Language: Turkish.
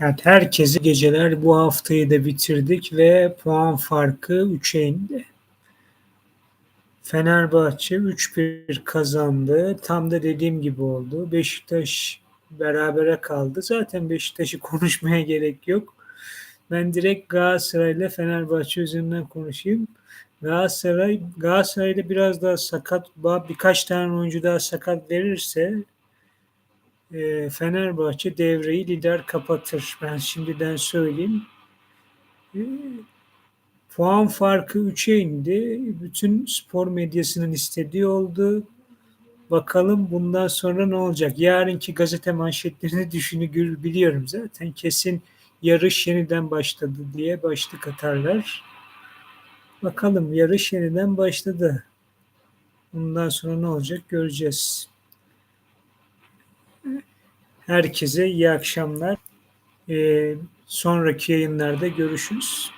Evet, herkesi geceler bu haftayı da bitirdik ve puan farkı 3'e indi. Fenerbahçe 3-1 kazandı. Tam da dediğim gibi oldu. Beşiktaş berabere kaldı. Zaten Beşiktaş'ı konuşmaya gerek yok. Ben direkt Galatasaray ile Fenerbahçe üzerinden konuşayım. Galatasaray Galatasaray'da biraz daha sakat birkaç tane oyuncu daha sakat verirse e, Fenerbahçe devreyi lider kapatır. Ben şimdiden söyleyeyim. E, puan farkı 3'e indi. Bütün spor medyasının istediği oldu. Bakalım bundan sonra ne olacak? Yarınki gazete manşetlerini düşünü biliyorum zaten. Kesin yarış yeniden başladı diye başlık atarlar. Bakalım yarış yeniden başladı. Bundan sonra ne olacak göreceğiz. Herkese iyi akşamlar. Ee, sonraki yayınlarda görüşürüz.